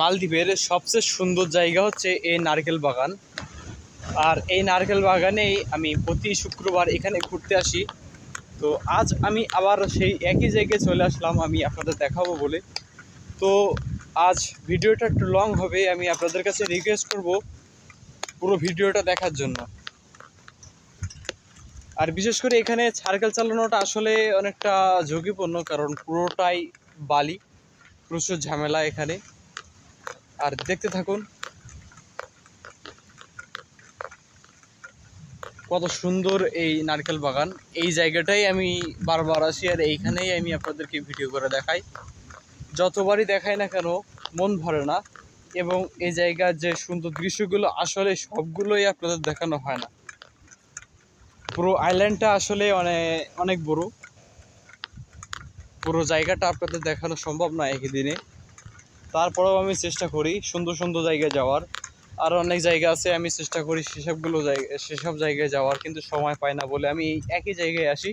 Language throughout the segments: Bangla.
মালদ্বীপের সবচেয়ে সুন্দর জায়গা হচ্ছে এই নারকেল বাগান। আর এই নারকেল বাগানেই আমি প্রতি শুক্রবার এখানে ঘুরতে আসি। তো আজ আমি আবার সেই একই জায়গায় চলে আসলাম, আমি আপনাদের দেখাবো বলে। তো আজ ভিডিওটা একটু লং হবে, আমি আপনাদের কাছে রিকোয়েস্ট করব পুরো ভিডিওটা দেখার জন্য। আর বিশেষ করে এখানে সার্কেল চালানোটা আসলে অনেকটা ঝুঁকিপূর্ণ, কারণ পুরোটাই বালি, প্রচুর ঝামেলা এখানে। আর দেখতে থাকুন কত সুন্দর এই নারকেল বাগান। এই জায়গাটাই আমি বারবার আসি আর এইখানেই আমি আপনাদেরকে ভিডিও করে দেখাই। যতবারই দেখাই না কেন, মন ভরে না এবং এই জায়গার যে সুন্দর দৃশ্যগুলো, আসলে সবগুলোই আপনাদের দেখানো হয় না। পুরো আইল্যান্ডটা আসলে অনেক অনেক বড়। পুরো জায়গাটা আপনাদের দেখানো সম্ভব না একই দিনে। তারপরেও আমি চেষ্টা করি সুন্দর সুন্দর জায়গায় যাওয়ার। আর অনেক জায়গা আছে, আমি চেষ্টা করি সেসবগুলো জায়গা সেসব জায়গায় যাওয়ার, কিন্তু সময় পাই না বলে আমি একই জায়গায় আসি।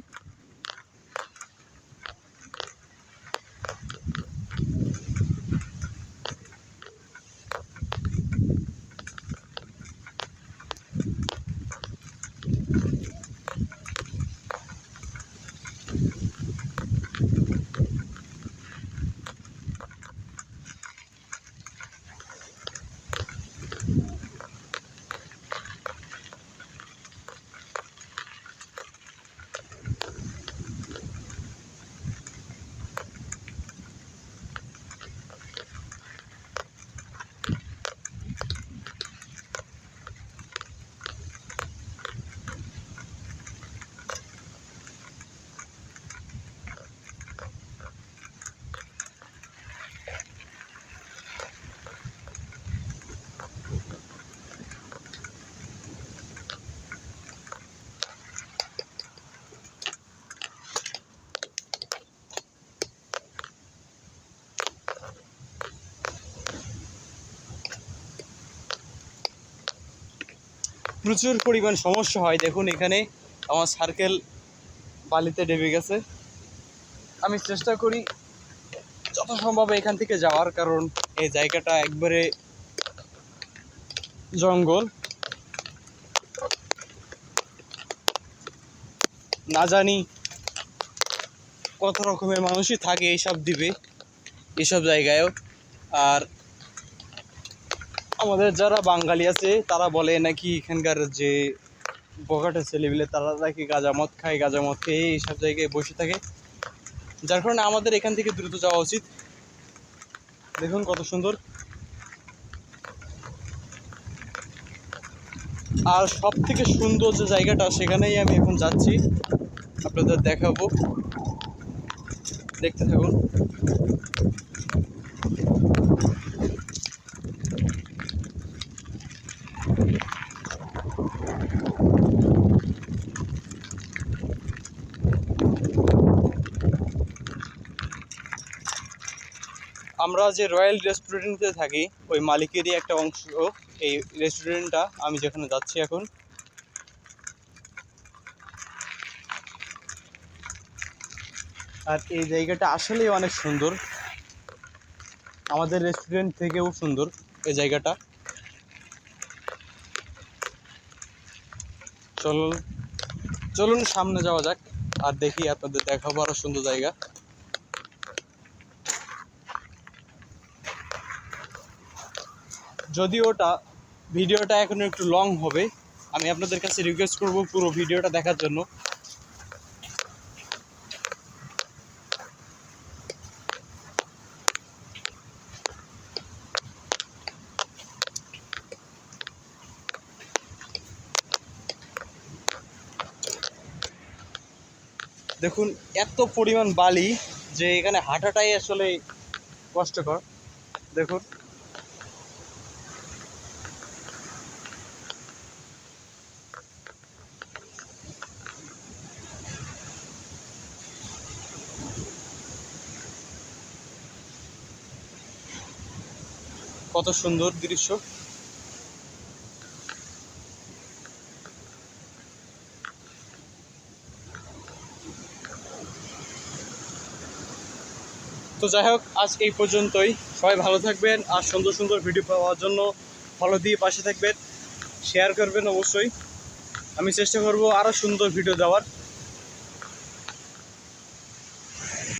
প্রচুর পরিমাণ সমস্যা হয়। দেখুন এখানে আমার সার্কেল বালিতে ডেবে গেছে। আমি চেষ্টা করি যত সম্ভব এখান থেকে যাওয়ার, কারণ এই জায়গাটা একবারে জঙ্গল। না জানি কত রকমের মানুষই থাকে, এইসব দ্বীপে এইসব জায়গায়ও। আর আমাদের যারা বাঙালি আছে, তারা বলে নাকি এখানকার যে বগাটা ছেলেবিলে তারা নাকি গাঁজা মদ খায় গাঁজা মদ খেয়ে এইসব জায়গায় বসে থাকে। যার কারণে আমাদের এখান থেকে দ্রুত যাওয়া উচিত। দেখুন কত সুন্দর। আর সব থেকে সুন্দর যে জায়গাটা, সেখানেই আমি এখন যাচ্ছি। আপনাদের দেখাবো। দেখতে থাকুন। আমরা যে রয়্যাল রেস্টুরেন্টে থাকি, ওই মালিকেরই একটা অংশ, এই রেস্টুরেন্টটা আমি যেখানে যাচ্ছি এখন। আর এই জায়গাটা আসলেই অনেক সুন্দর। আমাদের রেস্টুরেন্ট থেকেও সুন্দর এই জায়গাটা। চলুন চলুন সামনে যাওয়া যাক, আর দেখি আপনাদের দেখাবো আরও সুন্দর জায়গা। যদিও ওটা ভিডিওটা এখন একটু লং হবে, আমি আপনাদের কাছে রিকোয়েস্ট করব পুরো ভিডিওটা দেখার জন্য। দেখুন, এত পরিমাণ বালি যে এখানে হাঁটাটাই আসলে কষ্টকর। দেখুন। কত সুন্দর দৃশ্য। তো যাই হোক, আজ এই পর্যন্তই। সবাই ভালো থাকবেন আর সুন্দর সুন্দর ভিডিও পাওয়ার জন্য ফলো দিয়ে পাশে থাকবেন। শেয়ার করবেন অবশ্যই। আমি চেষ্টা করব আরও সুন্দর ভিডিও দেওয়ার।